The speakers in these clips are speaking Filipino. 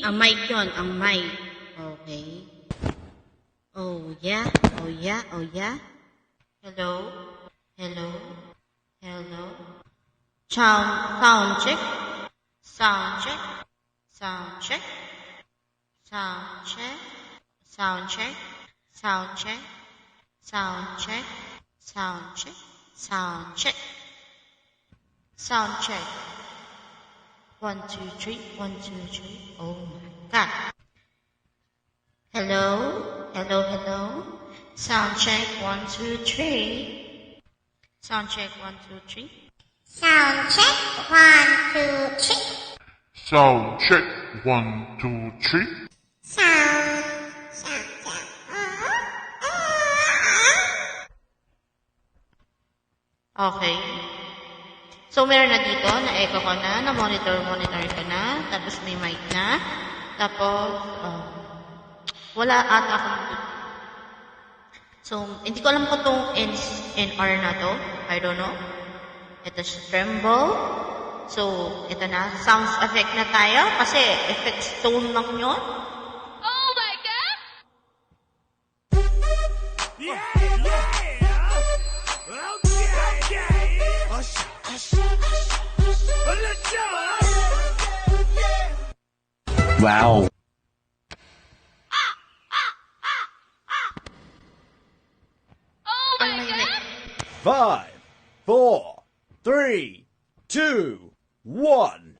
Ang mic yun, ang mic. Okay. Oh, yeah. Oh, yeah. Oh, yeah. Hello? Hello? Hello? Sound, sound check. Sound check. Sound check. Sound check. Sound check. Sound check. Sound check. Sound check. Sound check. Sound check. One, two, three. One, two, three. Oh my god. Hello? Hello, hello? Sound check. One, two, three. Sound check. One, two, three. Sound check. One, two, three. Sound check. One, two, three. Sound. Sound. Sound. Uh-huh. Uh-huh. Okay. So, meron na dito, na-echo ko na, na-monitor, monitor ko na, tapos may mic na, tapos, oh, wala ata akong So, hindi ko alam kung itong NR na to. I don't know. Ito si Tremble. So, ito na. Sounds effect na tayo. Kasi, effect tone lang yun. Oh my god! Yeah. Wow. Oh Five, four, three, two, one.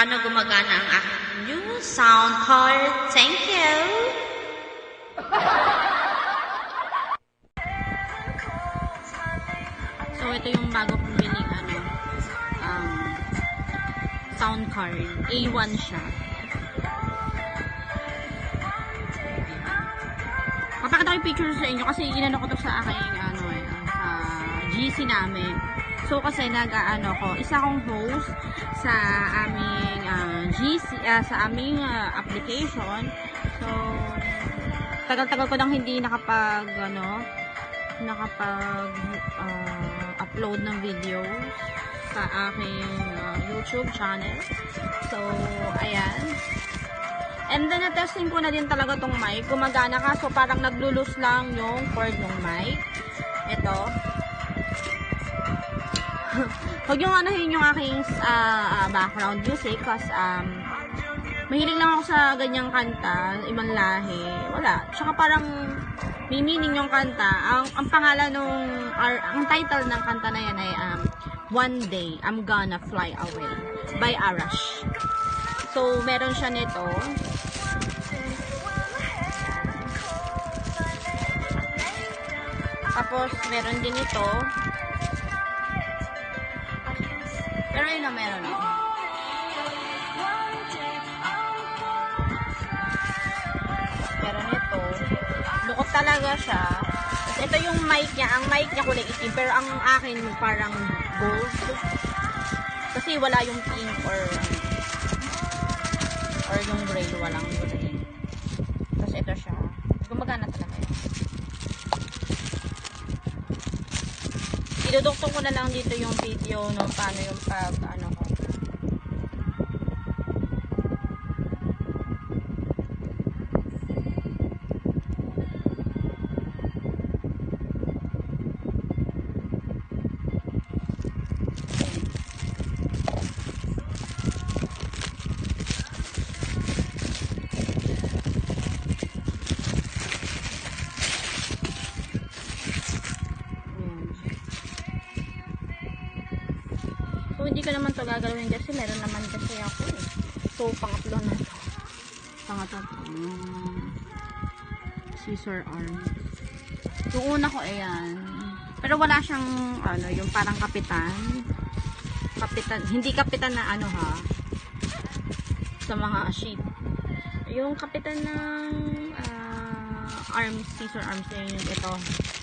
paano gumagana ang aking new sound card. Thank you! So, ito yung bago kong biling ano, um, sound card. A1 siya. Papakita ko yung picture sa inyo kasi inano ko to sa aking ano eh, sa GC namin. So kasi nag-ano ko, isa akong host sa aming ah, GC ah, sa aming ah, application. So tagal-tagal ko nang hindi nakapag ano nakapag ah, upload ng video sa aking ah, YouTube channel. So ayan. And then, na-testing ko na din talaga tong mic. Gumagana ka. So, parang naglulus lang yung cord ng mic. Ito. Huwag yung anahin yung aking ah, background music kasi um, mahilig lang ako sa ganyang kanta, ibang lahi. Wala. Tsaka parang may meaning yung kanta. Ang, ang pangalan nung, or, ang title ng kanta na yan ay um, One Day, I'm Gonna Fly Away by Arash. So, meron siya nito. Tapos, meron din ito. Pero yun na meron ako. Meron ito. Lukot talaga siya. Ito yung mic niya. Ang mic niya kulay itim. Pero ang akin parang gold. Kasi wala yung pink or or yung gray. Walang gray. Tapos ito siya. Gumagana talaga yun. Iduduktong ko na lang dito yung video no paano yung pag ano hindi ko naman to gagalawin kasi meron naman kasi ako eh. So, pangatlo na to. Pangatlo. Yung scissor arm. Yung una ko, ayan. Pero wala siyang, ano, yung parang kapitan. Kapitan, hindi kapitan na ano ha. Sa mga sheep. Yung kapitan ng ah, arms, scissor arms na yun, ito.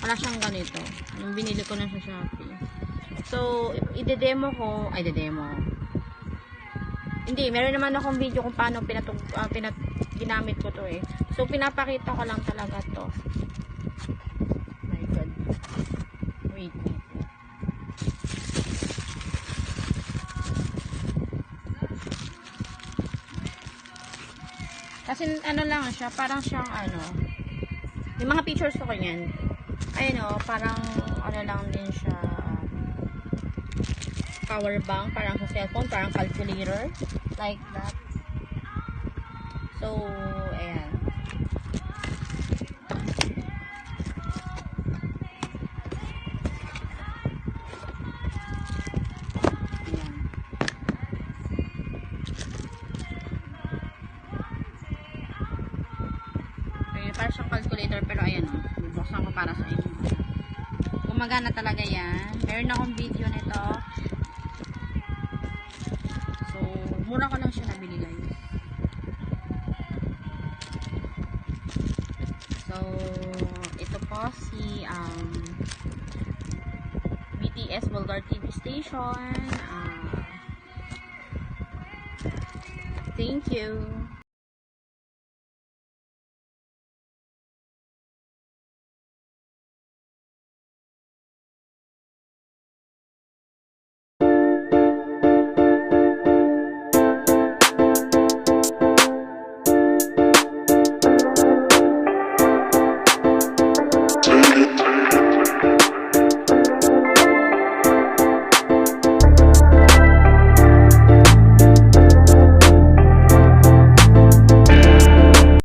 Wala siyang ganito. Yung binili ko na sa Shopee. So, i-demo ko, ay, i-demo. Hindi, meron naman akong video kung paano pinatug, ah, pinat, ginamit ko to eh. So, pinapakita ko lang talaga to. My God. Wait. Kasi ano lang siya, parang siyang ano, yung mga pictures ko kanyan, ayun o, parang ano lang din siya, power bank, parang sa cellphone, parang calculator, like that. So, ayan. Para siyang calculator pero ayan o. Bubuksan ko para sa inyo. Gumagana talaga yan. Meron akong video nito. Mura ko lang siya nabili guys. So, ito po si um, BTS Bulgar TV Station. Uh, thank you.